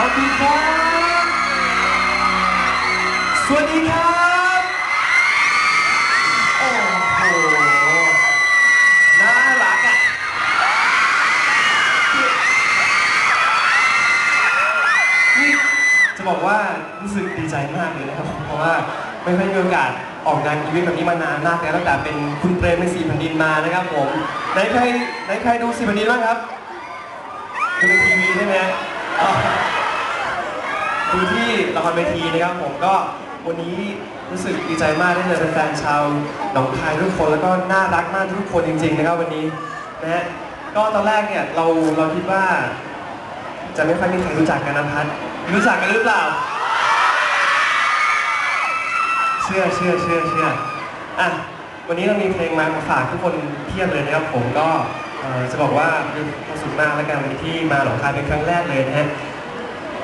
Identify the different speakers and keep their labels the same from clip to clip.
Speaker 1: ขอบคุณครับ สวัสดีครับ โอ้โห น่ารักอะ นี่จะบอกว่ารู้สึกดีใจมากเลยนะครับ เพราะว่าไม่ค่อยมีโอกาสออกงานอีเวนต์แบบนี้มานานมากแล้วตั้งแต่เป็นคุณเปรมในสี่แผ่นดินมานะครับผมไหนใครไหนใครดูสี่แผ่นดินบ้างครับดูในทีวีใช่ไหมอ๋อ ดูที่ละครเวทีนะครับผมก็วันนี้รู้สึกดีใจมากได้เจอแฟนๆชาวหนองคายทุกคนแล้วก็น่ารักมากทุกคนจริง ๆ นะครับวันนี้นะฮะก็ตอนแรกเนี่ยเราเราคิดว่า จะไม่ค่อยมีใครรู้จักกันนะพัทรู้จักกันหรือเปล่า เชื่อเชื่อเชื่อเชื่ออะวันนี้เรามีเพลงมามาฝากทุกคนเพียบเลยนะครับผมก็จะบอกว่ามีความสุขมากแล้วกันที่มาหนองคายเป็นครั้งแรกเลยนะฮะ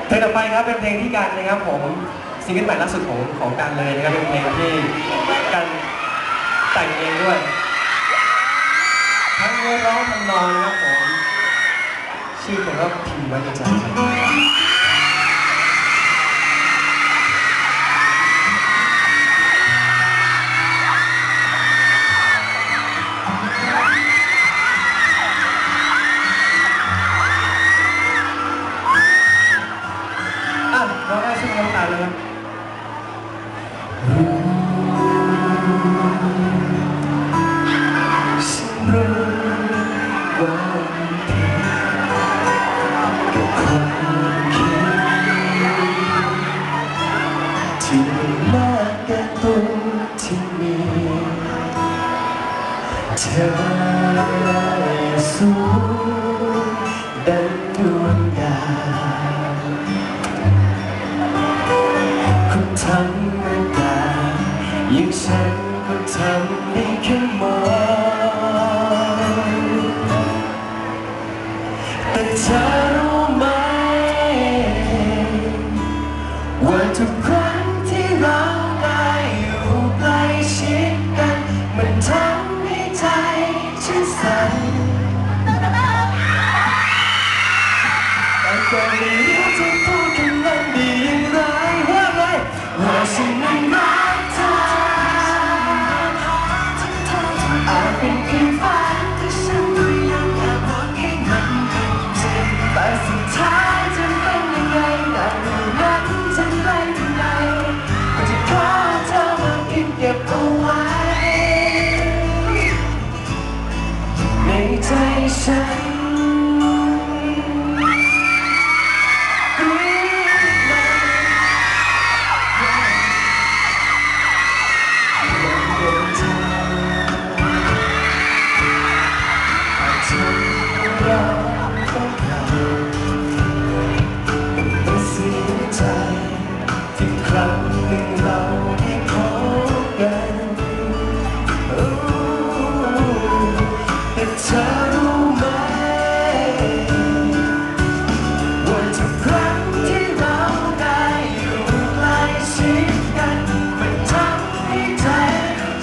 Speaker 1: เพลงต่อไปครับเป็นเพลงที่กันนะครับผมซิงเกิลใหม่ล่าสุดของของกันเลยนะครับเป็นเพลงที่กันแต่งเองด้วย ทั้งเนื้อร้องทั้งนองนะครับผมชื่อเพลงว่าพิมพ์ไว้ในใจ เธอสูงดังดวงดาว คนธรรมดาอย่างฉันก็ทำได้แค่มอง คิ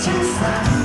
Speaker 1: just like